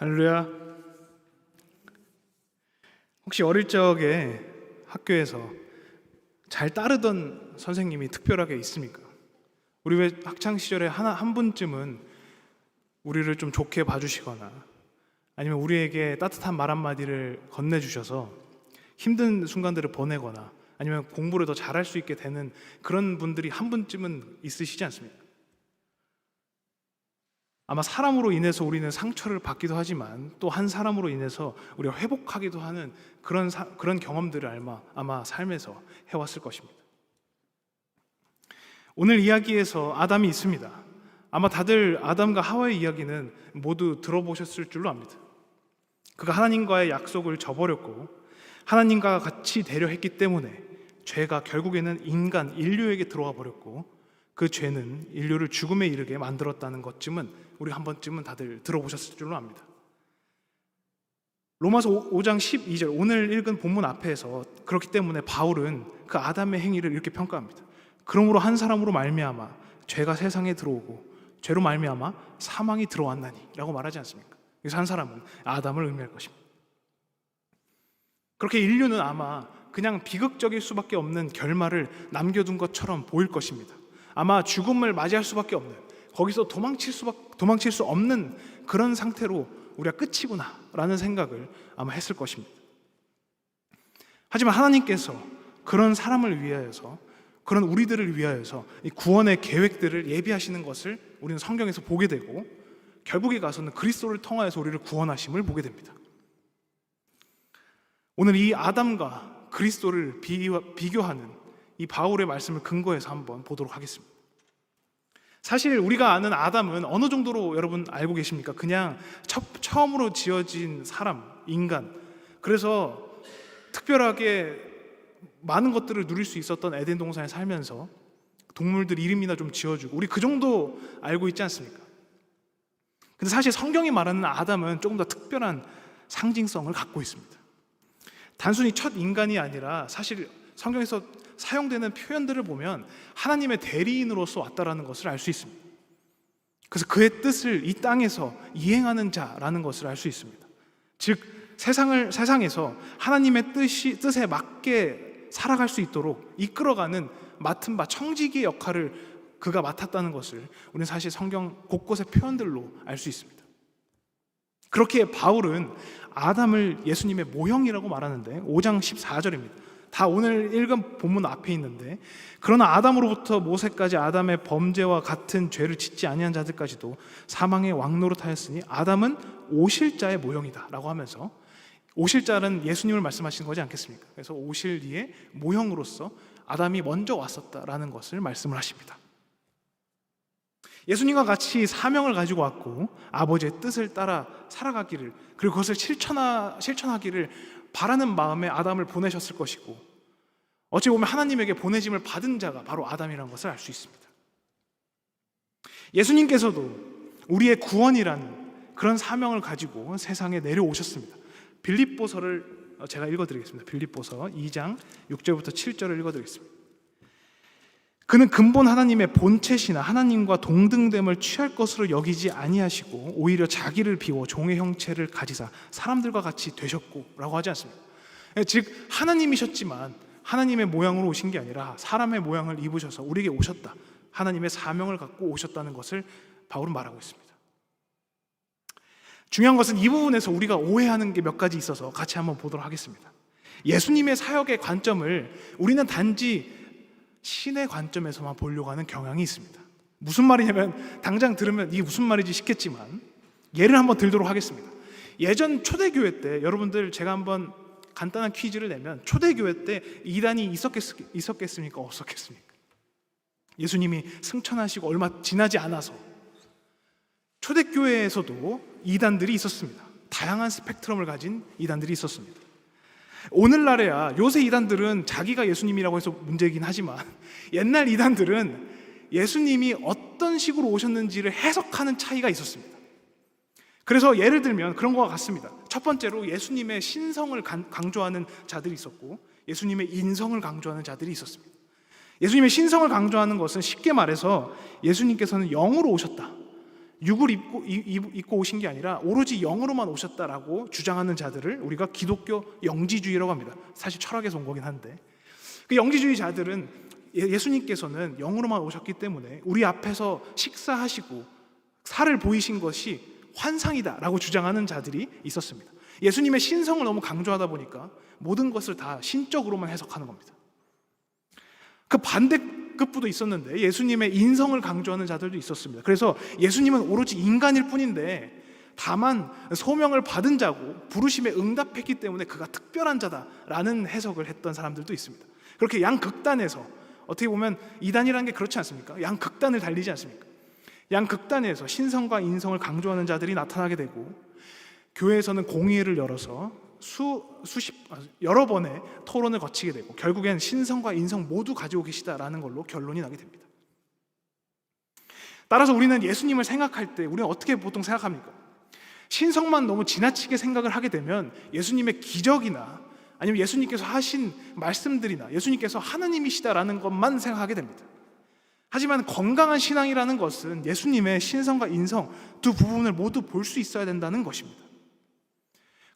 할렐루야. 혹시 어릴 적에 학교에서 잘 따르던 선생님이 특별하게 있습니까? 우리 왜 학창 시절에 하나 한 분쯤은 우리를 좀 좋게 봐주시거나 아니면 우리에게 따뜻한 말 한마디를 건네주셔서 힘든 순간들을 보내거나 아니면 공부를 더 잘할 수 있게 되는 그런 분들이 한 분쯤은 있으시지 않습니까? 아마 사람으로 인해서 우리는 상처를 받기도 하지만 또 한 사람으로 인해서 우리가 회복하기도 하는 그런 사- 그런 경험들을 아마 아마 삶에서 해왔을 것입니다. 오늘 이야기에서 아담이 있습니다. 아마 다들 아담과 하와의 이야기는 모두 들어보셨을 줄로 압니다. 그가 하나님과의 약속을 저버렸고 하나님과 같이 되려 했기 때문에 죄가 결국에는 인간 인류에게 들어와 버렸고 그 죄는 인류를 죽음에 이르게 만들었다는 것쯤은 우리 한 번쯤은 다들 들어보셨을 줄로 압니다. 로마서 5장 12절 오늘 읽은 본문 앞에서 그렇기 때문에 바울은 그 아담의 행위를 이렇게 평가합니다. 그러므로 한 사람으로 말미암아 죄가 세상에 들어오고 죄로 말미암아 사망이 들어왔나니라고 말하지 않습니까? 그래서 한 사람은 아담을 의미할 것입니다. 그렇게 인류는 아마 그냥 비극적일 수밖에 없는 결말을 남겨둔 것처럼 보일 것입니다. 아마 죽음을 맞이할 수밖에 없는 거기서 도망칠 수 도망칠 수 없는 그런 상태로 우리가 끝이구나라는 생각을 아마 했을 것입니다. 하지만 하나님께서 그런 사람을 위하여서 그런 우리들을 위하여서 이 구원의 계획들을 예비하시는 것을 우리는 성경에서 보게 되고 결국에 가서는 그리스도를 통하여서 우리를 구원하심을 보게 됩니다. 오늘 이 아담과 그리스도를 비교하는 이 바울의 말씀을 근거해서 한번 보도록 하겠습니다. 사실 우리가 아는 아담은 어느 정도로 여러분 알고 계십니까? 그냥 첫, 처음으로 지어진 사람, 인간. 그래서 특별하게 많은 것들을 누릴 수 있었던 에덴 동산에 살면서 동물들 이름이나 좀 지어주고 우리 그 정도 알고 있지 않습니까? 근데 사실 성경이 말하는 아담은 조금 더 특별한 상징성을 갖고 있습니다. 단순히 첫 인간이 아니라 사실 성경에서 사용되는 표현들을 보면 하나님의 대리인으로서 왔다라는 것을 알 수 있습니다. 그래서 그의 뜻을 이 땅에서 이행하는 자라는 것을 알 수 있습니다. 즉 세상을 세상에서 하나님의 뜻이 뜻에 맞게 살아갈 수 있도록 이끌어가는 맡은 바 청지기의 역할을 그가 맡았다는 것을 우리는 사실 성경 곳곳의 표현들로 알 수 있습니다. 그렇게 바울은 아담을 예수님의 모형이라고 말하는데 5장 14절입니다. 다 오늘 읽은 본문 앞에 있는데 그러나 아담으로부터 모세까지 아담의 범죄와 같은 죄를 짓지 아니한 자들까지도 사망의 왕노릇하였으니 아담은 오실 자의 모형이다라고 하면서 오실 자는 예수님을 말씀하시는 거지 않겠습니까? 그래서 오실 이의 모형으로서 아담이 먼저 왔었다라는 것을 말씀을 하십니다. 예수님과 같이 사명을 가지고 왔고 아버지의 뜻을 따라 살아가기를 그리고 그것을 실천하, 실천하기를 바라는 마음에 아담을 보내셨을 것이고 어찌 보면 하나님에게 보내짐을 받은 자가 바로 아담이라는 것을 알 수 있습니다. 예수님께서도 우리의 구원이라는 그런 사명을 가지고 세상에 내려오셨습니다. 빌립보서를 제가 읽어드리겠습니다. 빌립보서 2장 6절부터 7절을 읽어드리겠습니다. 그는 근본 하나님의 본체시나 하나님과 동등됨을 취할 것으로 여기지 아니하시고 오히려 자기를 비워 종의 형체를 가지사 사람들과 같이 되셨고라고 하지 않습니다. 즉 하나님이셨지만 하나님의 모양으로 오신 게 아니라 사람의 모양을 입으셔서 우리에게 오셨다. 하나님의 사명을 갖고 오셨다는 것을 바울은 말하고 있습니다. 중요한 것은 이 부분에서 우리가 오해하는 게 몇 가지 있어서 같이 한번 보도록 하겠습니다. 예수님의 사역의 관점을 우리는 단지 신의 관점에서만 보려고 하는 경향이 있습니다. 무슨 말이냐면 당장 들으면 이게 무슨 말인지 싶겠지만 예를 한번 들도록 하겠습니다. 예전 초대교회 때 여러분들 제가 한번 간단한 퀴즈를 내면 초대교회 때 이단이 있었겠, 있었겠습니까? 없었겠습니까? 예수님이 승천하시고 얼마 지나지 않아서 초대교회에서도 이단들이 있었습니다. 다양한 스펙트럼을 가진 이단들이 있었습니다. 오늘날에야 요새 이단들은 자기가 예수님이라고 해서 문제이긴 하지만 옛날 이단들은 예수님이 어떤 식으로 오셨는지를 해석하는 차이가 있었습니다. 그래서 예를 들면 그런 것과 같습니다. 첫 번째로 예수님의 신성을 강조하는 자들이 있었고 예수님의 인성을 강조하는 자들이 있었습니다. 예수님의 신성을 강조하는 것은 쉽게 말해서 예수님께서는 영으로 오셨다. 육을 입고, 입고 오신 게 아니라 오로지 영으로만 오셨다라고 주장하는 자들을 우리가 기독교 영지주의라고 합니다. 사실 철학에서 온 거긴 한데 그 영지주의자들은 예- 예수님께서는 영으로만 오셨기 때문에 우리 앞에서 식사하시고 살을 보이신 것이 환상이다라고 주장하는 자들이 있었습니다. 예수님의 신성을 너무 강조하다 보니까 모든 것을 다 신적으로만 해석하는 겁니다. 그 반대 급부도 있었는데 예수님의 인성을 강조하는 자들도 있었습니다. 그래서 예수님은 오로지 인간일 뿐인데 다만 소명을 받은 자고 부르심에 응답했기 때문에 그가 특별한 자다라는 해석을 했던 사람들도 있습니다. 그렇게 양 극단에서 어떻게 보면 이단이라는 게 그렇지 않습니까? 양 극단을 달리지 않습니까? 양 극단에서 신성과 인성을 강조하는 자들이 나타나게 되고 교회에서는 공의회를 열어서 수 수십 아, 여러 번의 토론을 거치게 되고 결국엔 신성과 인성 모두 가지고 계시다라는 걸로 결론이 나게 됩니다. 따라서 우리는 예수님을 생각할 때 우리는 어떻게 보통 생각합니까? 신성만 너무 지나치게 생각을 하게 되면 예수님의 기적이나 아니면 예수님께서 하신 말씀들이나 예수님께서 하나님이시다라는 것만 생각하게 됩니다. 하지만 건강한 신앙이라는 것은 예수님의 신성과 인성 두 부분을 모두 볼 수 있어야 된다는 것입니다.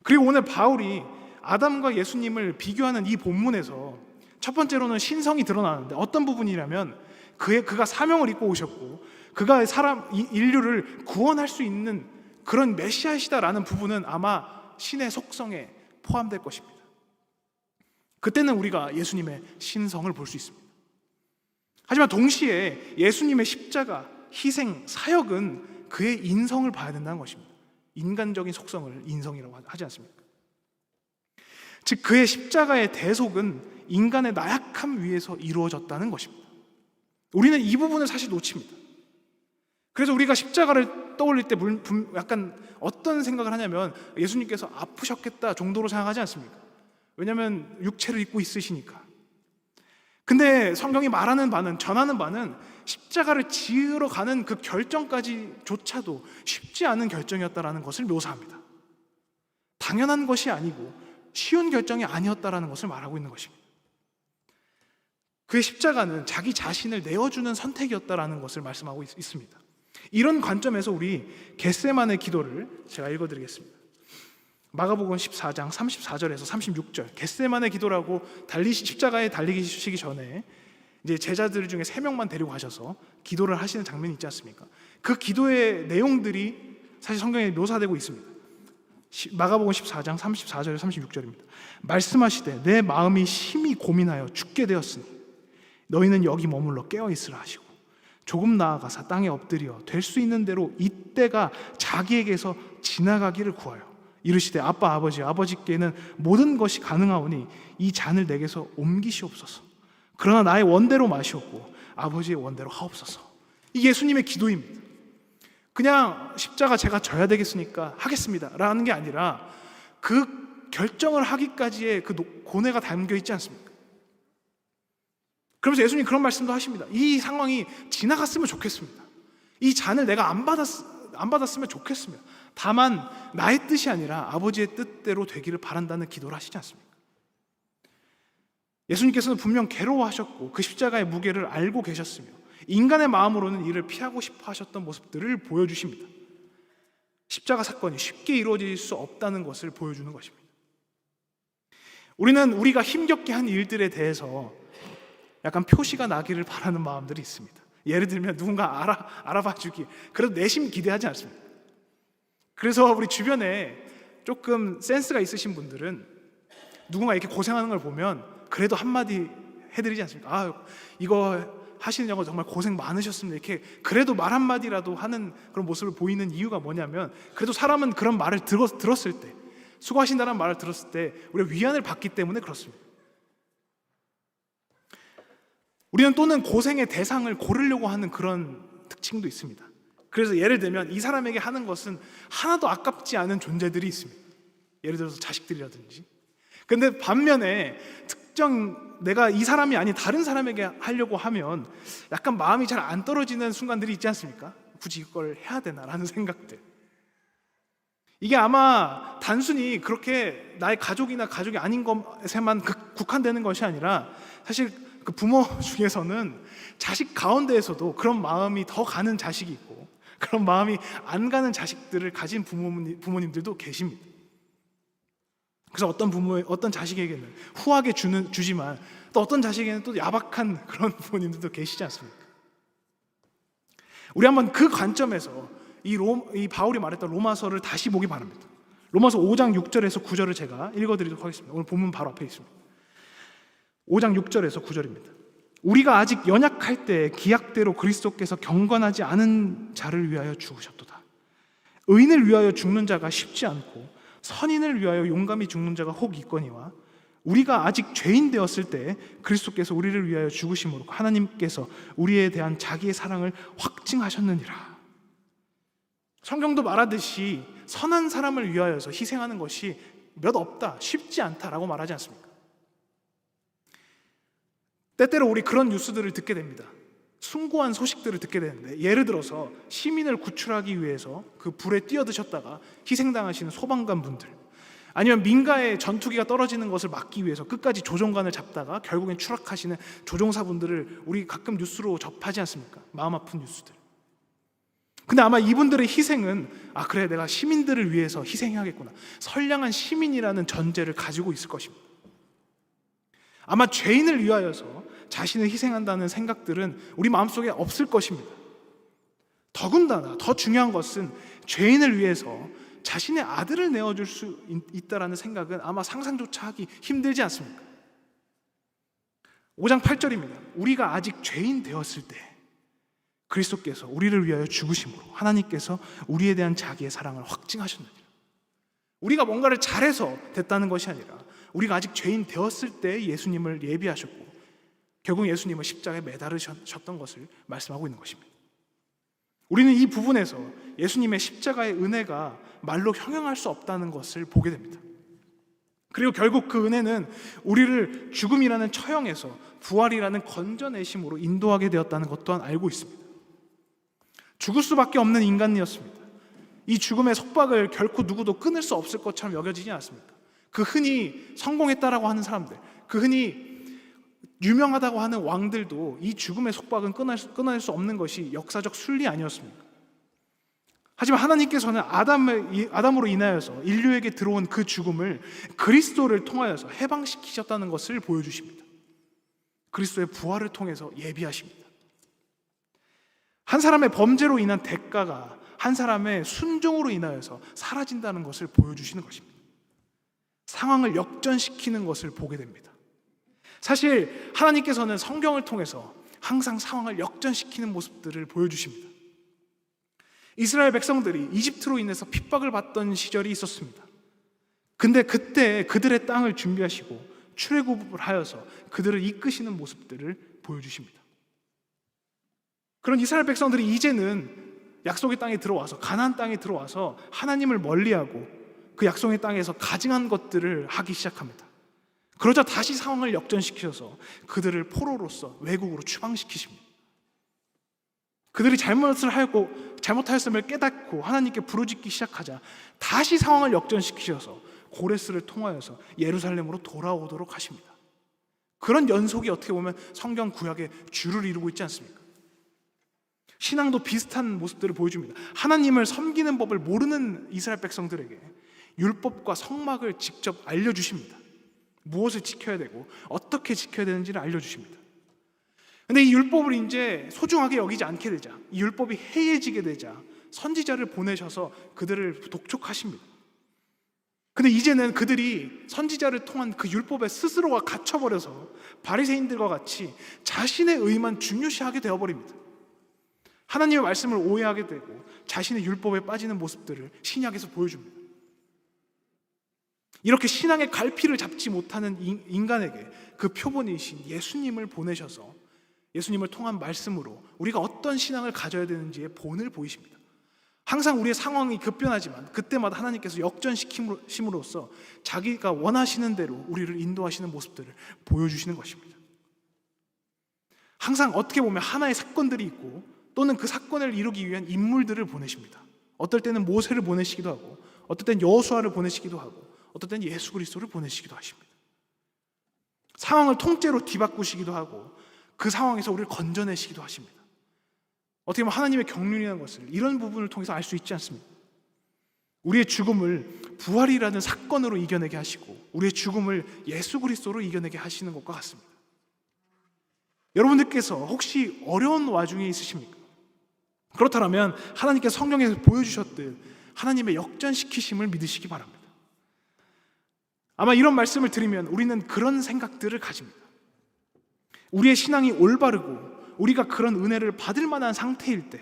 그리고 오늘 바울이 아담과 예수님을 비교하는 이 본문에서 첫 번째로는 신성이 드러나는데 어떤 부분이냐면 그의 그가 사명을 입고 오셨고 그가 사람 이- 인류를 구원할 수 있는 그런 메시아시다라는 부분은 아마 신의 속성에 포함될 것입니다. 그때는 우리가 예수님의 신성을 볼 수 있습니다. 하지만 동시에 예수님의 십자가, 희생, 사역은 그의 인성을 봐야 된다는 것입니다. 인간적인 속성을 인성이라고 하지 않습니까? 즉 그의 십자가의 대속은 인간의 나약함 위에서 이루어졌다는 것입니다. 우리는 이 부분을 사실 놓칩니다. 그래서 우리가 십자가를 떠올릴 때 약간 어떤 생각을 하냐면 예수님께서 아프셨겠다 정도로 생각하지 않습니까? 왜냐하면 육체를 입고 있으시니까. 근데 성경이 말하는 바는 전하는 바는 십자가를 지으러 가는 그 결정까지조차도 쉽지 않은 결정이었다라는 것을 묘사합니다. 당연한 것이 아니고 쉬운 결정이 아니었다라는 것을 말하고 있는 것입니다. 그의 십자가는 자기 자신을 내어주는 선택이었다라는 것을 말씀하고 있, 있습니다. 이런 관점에서 우리 겟세만의 기도를 제가 읽어드리겠습니다. 마가복음 14장 34절에서 36절 겟세만의 기도라고 달리시 십자가에 달리시기 전에 이제 제자들 중에 세 명만 데리고 가셔서 기도를 하시는 장면이 있지 않습니까? 그 기도의 내용들이 사실 성경에 묘사되고 있습니다. 시- 마가복음 14장 34절 36절입니다. 말씀하시되 내 마음이 심히 고민하여 죽게 되었으니 너희는 여기 머물러 깨어 있으라 하시고 조금 나아가사 땅에 엎드려 될 수 있는 대로 이때가 자기에게서 지나가기를 구하여 이르시되 아빠 아버지 아버지께는 모든 것이 가능하오니 이 잔을 내게서 옮기시옵소서 그러나 나의 원대로 마시옵고 아버지의 원대로 하옵소서 이 예수님의 기도입니다 그냥 십자가 제가 져야 되겠으니까 하겠습니다 라는 게 아니라 그 결정을 하기까지의 그 노- 고뇌가 담겨 있지 않습니까? 그러면서 예수님 그런 말씀도 하십니다. 이 상황이 지나갔으면 좋겠습니다. 이 잔을 내가 안 받았 안 받았으면 좋겠습니다. 다만 나의 뜻이 아니라 아버지의 뜻대로 되기를 바란다는 기도를 하시지 않습니까? 예수님께서는 분명 괴로워하셨고 그 십자가의 무게를 알고 계셨으며 인간의 마음으로는 이를 피하고 싶어 하셨던 모습들을 보여주십니다. 십자가 사건이 쉽게 이루어질 수 없다는 것을 보여주는 것입니다. 우리는 우리가 힘겹게 한 일들에 대해서 약간 표시가 나기를 바라는 마음들이 있습니다. 예를 들면 누군가 알아, 알아봐 주기. 그래도 내심 기대하지 않습니다. 그래서 우리 주변에 조금 센스가 있으신 분들은 누군가 이렇게 고생하는 걸 보면 그래도 한마디 해드리지 않습니까? 아, 이거 하시느냐고 정말 고생 많으셨습니다. 이렇게 그래도 말 한마디라도 하는 그런 모습을 보이는 이유가 뭐냐면 그래도 사람은 그런 말을 들었, 들었을 때 수고하신다는 말을 들었을 때 우리가 위안을 받기 때문에 그렇습니다. 우리는 또는 고생의 대상을 고르려고 하는 그런 특징도 있습니다. 그래서 예를 들면 이 사람에게 하는 것은 하나도 아깝지 않은 존재들이 있습니다. 예를 들어서 자식들이라든지. 근데 반면에 특정 내가 이 사람이 아닌 다른 사람에게 하려고 하면 약간 마음이 잘 안 떨어지는 순간들이 있지 않습니까? 굳이 이걸 해야 되나라는 생각들. 이게 아마 단순히 그렇게 나의 가족이나 가족이 아닌 것에만 극- 국한되는 것이 아니라 사실 그 부모 중에서는 자식 가운데에서도 그런 마음이 더 가는 자식이 있고 그런 마음이 안 가는 자식들을 가진 부모님, 부모님들도 계십니다. 그래서 어떤 부모, 어떤 자식에게는 후하게 주는 주지만 또 어떤 자식에게는 또 야박한 그런 부모님들도 계시지 않습니까? 우리 한번 그 관점에서 이, 로, 이 바울이 말했던 로마서를 다시 보기 바랍니다. 로마서 5장 6절에서 9절을 제가 읽어드리도록 하겠습니다. 오늘 본문 바로 앞에 있습니다. 5장 6절에서 9절입니다. 우리가 아직 연약할 때 기약대로 그리스도께서 경건하지 않은 자를 위하여 죽으셨도다. 의인을 위하여 죽는 자가 쉽지 않고 선인을 위하여 용감히 죽는 자가 혹 있거니와 우리가 아직 죄인 되었을 때 그리스도께서 우리를 위하여 죽으심으로 하나님께서 우리에 대한 자기의 사랑을 확증하셨느니라. 성경도 말하듯이 선한 사람을 위하여서 희생하는 것이 몇 없다, 쉽지 않다라고 말하지 않습니까? 때때로 우리 그런 뉴스들을 듣게 됩니다. 숭고한 소식들을 듣게 되는데 예를 들어서 시민을 구출하기 위해서 그 불에 뛰어드셨다가 희생당하시는 소방관 분들 아니면 민가의 전투기가 떨어지는 것을 막기 위해서 끝까지 조종관을 잡다가 결국엔 추락하시는 조종사분들을 우리 가끔 뉴스로 접하지 않습니까? 마음 아픈 뉴스들. 근데 아마 이분들의 희생은 아 그래 내가 시민들을 위해서 희생해야겠구나. 선량한 시민이라는 전제를 가지고 있을 것입니다. 아마 죄인을 위하여서 자신을 희생한다는 생각들은 우리 마음속에 없을 것입니다. 더군다나 더 중요한 것은 죄인을 위해서 자신의 아들을 내어줄 수 있다라는 생각은 아마 상상조차 하기 힘들지 않습니까? 5장 8절입니다. 우리가 아직 죄인 되었을 때 그리스도께서 우리를 위하여 죽으심으로 하나님께서 우리에 대한 자기의 사랑을 확증하셨느니라. 우리가 뭔가를 잘해서 됐다는 것이 아니라 우리가 아직 죄인 되었을 때 예수님을 예비하셨고 결국 예수님을 십자가에 매달으셨던 것을 말씀하고 있는 것입니다. 우리는 이 부분에서 예수님의 십자가의 은혜가 말로 형용할 수 없다는 것을 보게 됩니다. 그리고 결국 그 은혜는 우리를 죽음이라는 처형에서 부활이라는 건져내심으로 인도하게 되었다는 것 또한 알고 있습니다. 죽을 수밖에 없는 인간이었습니다. 이 죽음의 속박을 결코 누구도 끊을 수 없을 것처럼 여겨지지 않습니까? 그 흔히 성공했다라고 하는 사람들, 그 흔히 유명하다고 하는 왕들도 이 죽음의 속박은 끊을 수, 끊을 수 없는 것이 역사적 순리 아니었습니까? 하지만 하나님께서는 아담을, 아담으로 인하여서 인류에게 들어온 그 죽음을 그리스도를 통하여서 해방시키셨다는 것을 보여주십니다. 그리스도의 부활을 통해서 예비하십니다. 한 사람의 범죄로 인한 대가가 한 사람의 순종으로 인하여서 사라진다는 것을 보여주시는 것입니다. 상황을 역전시키는 것을 보게 됩니다. 사실 하나님께서는 성경을 통해서 항상 상황을 역전시키는 모습들을 보여주십니다. 이스라엘 백성들이 이집트로 인해서 핍박을 받던 시절이 있었습니다. 근데 그때 그들의 땅을 준비하시고 출애굽을 하여서 그들을 이끄시는 모습들을 보여주십니다. 그런 이스라엘 백성들이 이제는 약속의 땅에 들어와서 가나안 땅에 들어와서 하나님을 멀리하고 그 약속의 땅에서 가증한 것들을 하기 시작합니다. 그러자 다시 상황을 역전시켜서 그들을 포로로서 외국으로 추방시키십니다. 그들이 잘못을 하고 잘못하였음을 깨닫고 하나님께 부르짖기 시작하자 다시 상황을 역전시키셔서 고레스를 통하여서 예루살렘으로 돌아오도록 하십니다. 그런 연속이 어떻게 보면 성경 구약의 주를 이루고 있지 않습니까? 신앙도 비슷한 모습들을 보여줍니다. 하나님을 섬기는 법을 모르는 이스라엘 백성들에게 율법과 성막을 직접 알려주십니다. 무엇을 지켜야 되고 어떻게 지켜야 되는지를 알려주십니다. 근데 이 율법을 이제 소중하게 여기지 않게 되자, 이 율법이 해해지게 되자 선지자를 보내셔서 그들을 독촉하십니다. 근데 이제는 그들이 선지자를 통한 그 율법에 스스로가 갇혀버려서 바리새인들과 같이 자신의 의만 중요시하게 되어버립니다. 하나님의 말씀을 오해하게 되고 자신의 율법에 빠지는 모습들을 신약에서 보여줍니다. 이렇게 신앙의 갈피를 잡지 못하는 인간에게 그 표본이신 예수님을 보내셔서 예수님을 통한 말씀으로 우리가 어떤 신앙을 가져야 되는지의 본을 보이십니다. 항상 우리의 상황이 급변하지만 그때마다 하나님께서 역전시킴으로써 자기가 원하시는 대로 우리를 인도하시는 모습들을 보여주시는 것입니다. 항상 어떻게 보면 하나의 사건들이 있고 또는 그 사건을 이루기 위한 인물들을 보내십니다. 어떨 때는 모세를 보내시기도 하고 어떨 때는 여호수아를 보내시기도 하고 어떨 때는 예수 그리스도를 보내시기도 하십니다. 상황을 통째로 뒤바꾸시기도 하고 그 상황에서 우리를 건져내시기도 하십니다. 어떻게 보면 하나님의 경륜이라는 것을 이런 부분을 통해서 알 수 있지 않습니까? 우리의 죽음을 부활이라는 사건으로 이겨내게 하시고 우리의 죽음을 예수 그리스도로 이겨내게 하시는 것과 같습니다. 여러분들께서 혹시 어려운 와중에 있으십니까? 그렇다면 하나님께 성경에서 보여주셨듯 하나님의 역전시키심을 믿으시기 바랍니다. 아마 이런 말씀을 드리면 우리는 그런 생각들을 가집니다. 우리의 신앙이 올바르고 우리가 그런 은혜를 받을 만한 상태일 때,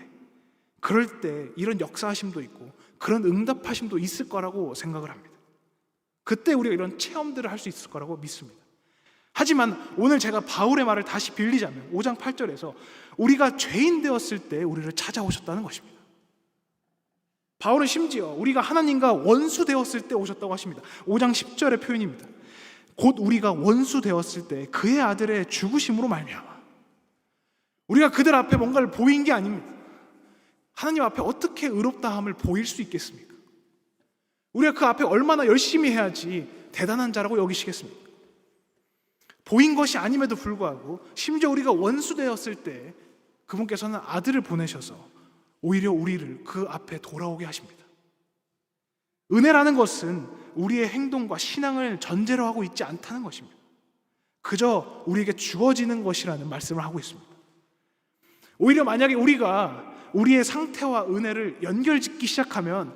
그럴 때 이런 역사하심도 있고 그런 응답하심도 있을 거라고 생각을 합니다. 그때 우리가 이런 체험들을 할 수 있을 거라고 믿습니다. 하지만 오늘 제가 바울의 말을 다시 빌리자면 5장 8절에서 우리가 죄인 되었을 때 우리를 찾아오셨다는 것입니다. 바울은 심지어 우리가 하나님과 원수 되었을 때 오셨다고 하십니다. 5장 10절의 표현입니다. 곧 우리가 원수 되었을 때 그의 아들의 죽으심으로 말미암아 우리가 그들 앞에 뭔가를 보인 게 아닙니다. 하나님 앞에 어떻게 의롭다함을 보일 수 있겠습니까? 우리가 그 앞에 얼마나 열심히 해야지 대단한 자라고 여기시겠습니까? 보인 것이 아님에도 불구하고 심지어 우리가 원수 되었을 때 그분께서는 아들을 보내셔서 오히려 우리를 그 앞에 돌아오게 하십니다. 은혜라는 것은 우리의 행동과 신앙을 전제로 하고 있지 않다는 것입니다. 그저 우리에게 주어지는 것이라는 말씀을 하고 있습니다. 오히려 만약에 우리가 우리의 상태와 은혜를 연결 짓기 시작하면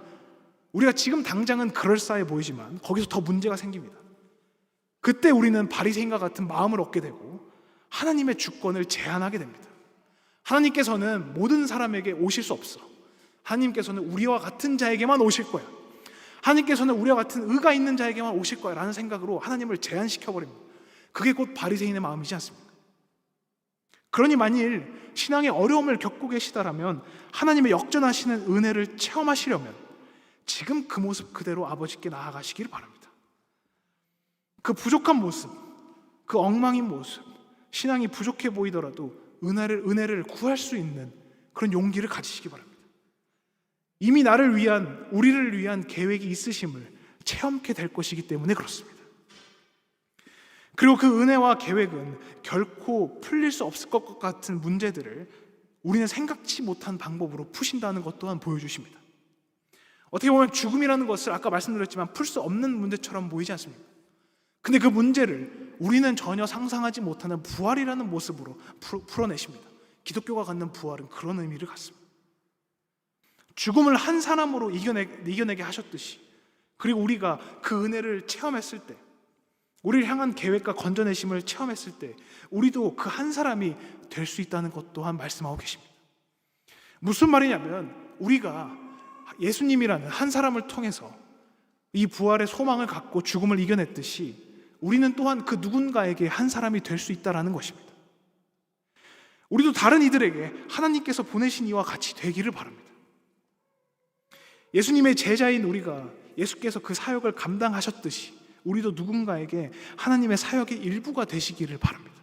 우리가 지금 당장은 그럴싸해 보이지만 거기서 더 문제가 생깁니다. 그때 우리는 바리새인과 같은 마음을 얻게 되고 하나님의 주권을 제한하게 됩니다. 하나님께서는 모든 사람에게 오실 수 없어. 하나님께서는 우리와 같은 자에게만 오실 거야. 하나님께서는 우리와 같은 의가 있는 자에게만 오실 거야. 라는 생각으로 하나님을 제한시켜 버립니다. 그게 곧 바리새인의 마음이지 않습니까? 그러니 만일 신앙의 어려움을 겪고 계시다라면 하나님의 역전하시는 은혜를 체험하시려면 지금 그 모습 그대로 아버지께 나아가시기를 바랍니다. 그 부족한 모습, 그 엉망인 모습, 신앙이 부족해 보이더라도 은혜를, 은혜를 구할 수 있는 그런 용기를 가지시기 바랍니다. 이미 나를 위한, 우리를 위한 계획이 있으심을 체험케 될 것이기 때문에 그렇습니다. 그리고 그 은혜와 계획은 결코 풀릴 수 없을 것 같은 문제들을 우리는 생각지 못한 방법으로 푸신다는 것 또한 보여주십니다. 어떻게 보면 죽음이라는 것을 아까 말씀드렸지만 풀 수 없는 문제처럼 보이지 않습니까? 근데 그 문제를 우리는 전혀 상상하지 못하는 부활이라는 모습으로 풀어내십니다. 기독교가 갖는 부활은 그런 의미를 갖습니다. 죽음을 한 사람으로 이겨내, 이겨내게 하셨듯이 그리고 우리가 그 은혜를 체험했을 때 우리를 향한 계획과 건져내심을 체험했을 때 우리도 그 한 사람이 될 수 있다는 것 또한 말씀하고 계십니다. 무슨 말이냐면 우리가 예수님이라는 한 사람을 통해서 이 부활의 소망을 갖고 죽음을 이겨냈듯이 우리는 또한 그 누군가에게 한 사람이 될 수 있다라는 것입니다. 우리도 다른 이들에게 하나님께서 보내신 이와 같이 되기를 바랍니다. 예수님의 제자인 우리가 예수께서 그 사역을 감당하셨듯이 우리도 누군가에게 하나님의 사역의 일부가 되시기를 바랍니다.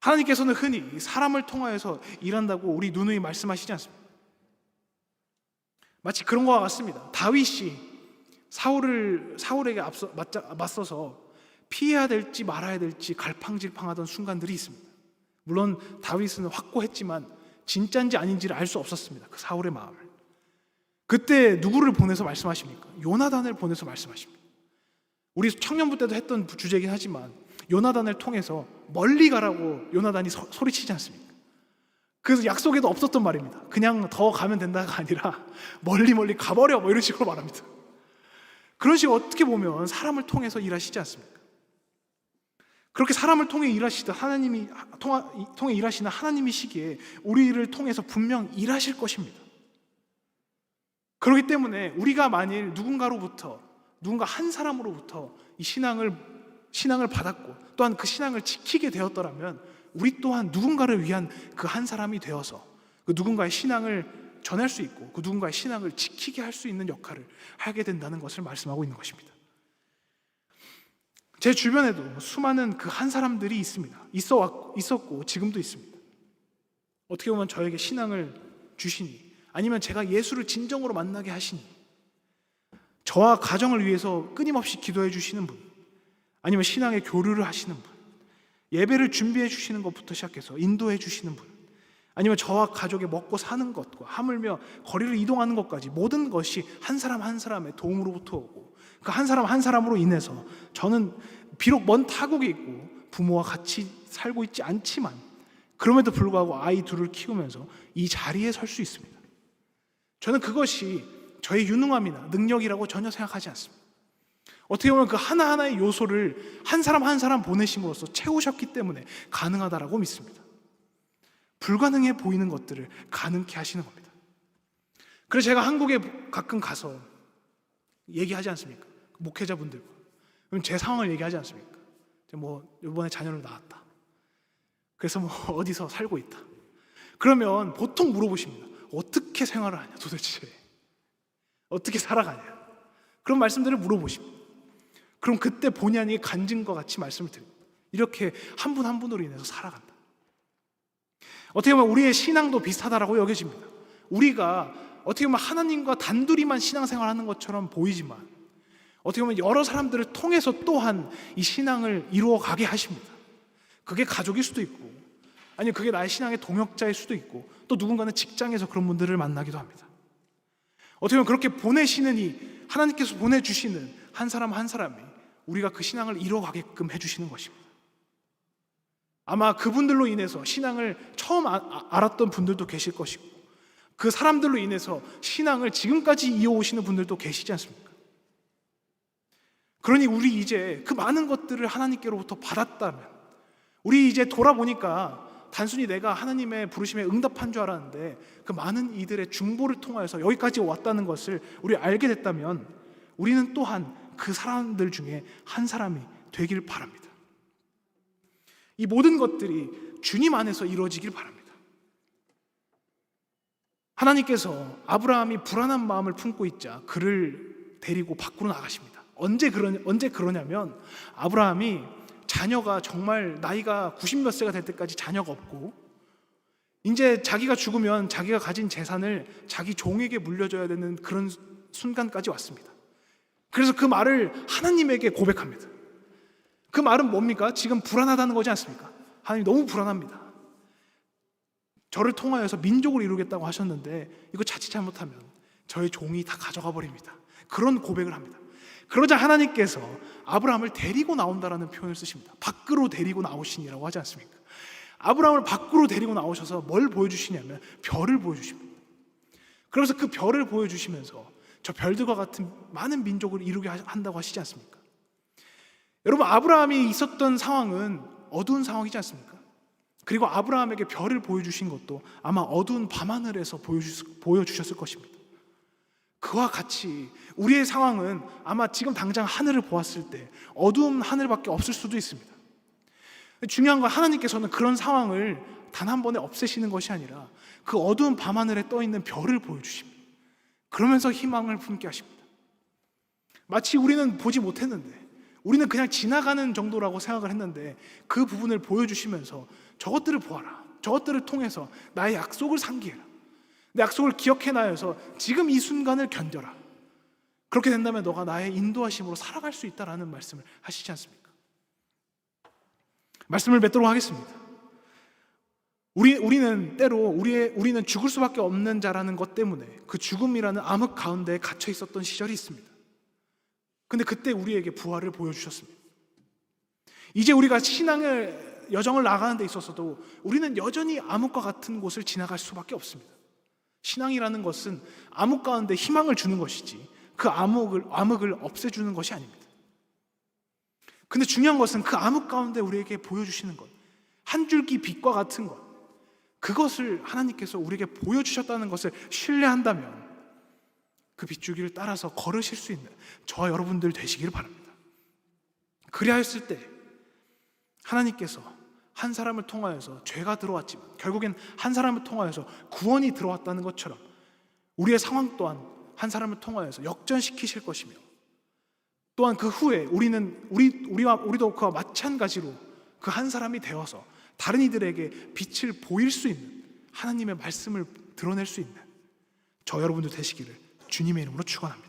하나님께서는 흔히 사람을 통하여서 일한다고 우리 누누이 말씀하시지 않습니까? 마치 그런 것과 같습니다. 다윗이 사울을 사울에게 앞서 맞자, 맞서서 피해야 될지 말아야 될지 갈팡질팡하던 순간들이 있습니다. 물론 다윗은 확고했지만 진짜인지 아닌지를 알 수 없었습니다. 그 사울의 마음을. 그때 누구를 보내서 말씀하십니까? 요나단을 보내서 말씀하십니다. 우리 청년부 때도 했던 주제이긴 하지만 요나단을 통해서 멀리 가라고 요나단이 소, 소리치지 않습니까? 그래서 약속에도 없었던 말입니다. 그냥 더 가면 된다가 아니라 멀리 멀리 가버려 뭐 이런 식으로 말합니다. 그런 식으로 어떻게 보면 사람을 통해서 일하시지 않습니까? 그렇게 사람을 통해 일하시듯 하나님이 통해 일하시는 하나님이시기에 우리를 통해서 분명 일하실 것입니다. 그렇기 때문에 우리가 만일 누군가로부터 누군가 한 사람으로부터 이 신앙을 신앙을 받았고 또한 그 신앙을 지키게 되었더라면 우리 또한 누군가를 위한 그 한 사람이 되어서 그 누군가의 신앙을 전할 수 있고 그 누군가의 신앙을 지키게 할 수 있는 역할을 하게 된다는 것을 말씀하고 있는 것입니다. 제 주변에도 수많은 그 한 사람들이 있습니다. 있어 왔, 있었고 지금도 있습니다. 어떻게 보면 저에게 신앙을 주시니 아니면 제가 예수를 진정으로 만나게 하시니 저와 가정을 위해서 끊임없이 기도해 주시는 분 아니면 신앙의 교류를 하시는 분 예배를 준비해 주시는 것부터 시작해서 인도해 주시는 분 아니면 저와 가족의 먹고 사는 것과 하물며 거리를 이동하는 것까지 모든 것이 한 사람 한 사람의 도움으로부터 오고 그 한 사람 한 사람으로 인해서 저는 비록 먼 타국에 있고 부모와 같이 살고 있지 않지만 그럼에도 불구하고 아이 둘을 키우면서 이 자리에 설 수 있습니다. 저는 그것이 저의 유능함이나 능력이라고 전혀 생각하지 않습니다. 어떻게 보면 그 하나하나의 요소를 한 사람 한 사람 보내심으로써 채우셨기 때문에 가능하다라고 믿습니다. 불가능해 보이는 것들을 가능케 하시는 겁니다. 그래서 제가 한국에 가끔 가서 얘기하지 않습니까? 목회자분들과. 그럼 제 상황을 얘기하지 않습니까? 뭐 이번에 자녀를 낳았다. 그래서 뭐 어디서 살고 있다. 그러면 보통 물어보십니다. 어떻게 생활을 하냐 도대체. 어떻게 살아가냐. 그런 말씀들을 물어보십니다. 그럼 그때 본의 아니게 간증과 같이 말씀을 드립니다. 이렇게 한 분한 분으로 인해서 살아간다. 어떻게 보면 우리의 신앙도 비슷하다라고 여겨집니다. 우리가 어떻게 보면 하나님과 단둘이만 신앙생활 하는 것처럼 보이지만 어떻게 보면 여러 사람들을 통해서 또한 이 신앙을 이루어 가게 하십니다. 그게 가족일 수도 있고 아니 그게 나의 신앙의 동역자일 수도 있고 또 누군가는 직장에서 그런 분들을 만나기도 합니다. 어떻게 보면 그렇게 보내시는 이 하나님께서 보내주시는 한 사람 한 사람이 우리가 그 신앙을 이뤄가게끔 해주시는 것입니다. 아마 그분들로 인해서 신앙을 처음 아- 아- 알았던 분들도 계실 것이고 그 사람들로 인해서 신앙을 지금까지 이어오시는 분들도 계시지 않습니까? 그러니 우리 이제 그 많은 것들을 하나님께로부터 받았다면 우리 이제 돌아보니까 단순히 내가 하나님의 부르심에 응답한 줄 알았는데 그 많은 이들의 중보를 통하여서 여기까지 왔다는 것을 우리 알게 됐다면 우리는 또한 그 사람들 중에 한 사람이 되길 바랍니다. 이 모든 것들이 주님 안에서 이루어지길 바랍니다. 하나님께서 아브라함이 불안한 마음을 품고 있자 그를 데리고 밖으로 나가십니다. 언제 그러 언제 그러냐면 아브라함이 자녀가 정말 나이가 90 몇 세가 될 때까지 자녀가 없고 이제 자기가 죽으면 자기가 가진 재산을 자기 종에게 물려줘야 되는 그런 순간까지 왔습니다. 그래서 그 말을 하나님에게 고백합니다. 그 말은 뭡니까? 지금 불안하다는 거지 않습니까? 하나님 너무 불안합니다. 저를 통하여서 민족을 이루겠다고 하셨는데 이거 자칫 잘못하면 저의 종이 다 가져가 버립니다. 그런 고백을 합니다. 그러자 하나님께서 아브라함을 데리고 나온다라는 표현을 쓰십니다. 밖으로 데리고 나오시니라고 하지 않습니까? 아브라함을 밖으로 데리고 나오셔서 뭘 보여주시냐면 별을 보여주십니다. 그래서 그 별을 보여주시면서 저 별들과 같은 많은 민족을 이루게 한다고 하시지 않습니까? 여러분 아브라함이 있었던 상황은 어두운 상황이지 않습니까? 그리고 아브라함에게 별을 보여주신 것도 아마 어두운 밤하늘에서 보여주, 보여주셨을 것입니다. 그와 같이 우리의 상황은 아마 지금 당장 하늘을 보았을 때 어두운 하늘밖에 없을 수도 있습니다. 중요한 건 하나님께서는 그런 상황을 단 한 번에 없애시는 것이 아니라 그 어두운 밤하늘에 떠 있는 별을 보여주십니다. 그러면서 희망을 품게 하십니다. 마치 우리는 보지 못했는데 우리는 그냥 지나가는 정도라고 생각을 했는데 그 부분을 보여주시면서 저것들을 보아라. 저것들을 통해서 나의 약속을 상기해라. 내 약속을 기억해놔서 지금 이 순간을 견뎌라. 그렇게 된다면 너가 나의 인도하심으로 살아갈 수 있다라는 말씀을 하시지 않습니까? 말씀을 맺도록 하겠습니다. 우리, 우리는 때로 우리의, 우리는 죽을 수밖에 없는 자라는 것 때문에 그 죽음이라는 암흑 가운데 갇혀 있었던 시절이 있습니다. 근데 그때 우리에게 부활을 보여주셨습니다. 이제 우리가 신앙의 여정을 나가는 데 있어서도 우리는 여전히 암흑과 같은 곳을 지나갈 수밖에 없습니다. 신앙이라는 것은 암흑 가운데 희망을 주는 것이지 그 암흑을, 암흑을 없애주는 것이 아닙니다. 근데 중요한 것은 그 암흑 가운데 우리에게 보여주시는 것, 한 줄기 빛과 같은 것, 그것을 하나님께서 우리에게 보여주셨다는 것을 신뢰한다면 그 빗줄기를 따라서 걸으실 수 있는 저와 여러분들 되시기를 바랍니다. 그리하였을 때 하나님께서 한 사람을 통하여서 죄가 들어왔지만 결국엔 한 사람을 통하여서 구원이 들어왔다는 것처럼 우리의 상황 또한 한 사람을 통하여서 역전시키실 것이며 또한 그 후에 우리는 우리 우리와 우리도 그와 마찬가지로 그 한 사람이 되어서 다른 이들에게 빛을 보일 수 있는 하나님의 말씀을 드러낼 수 있는 저 여러분들 되시기를 주님의 이름으로 축원합니다.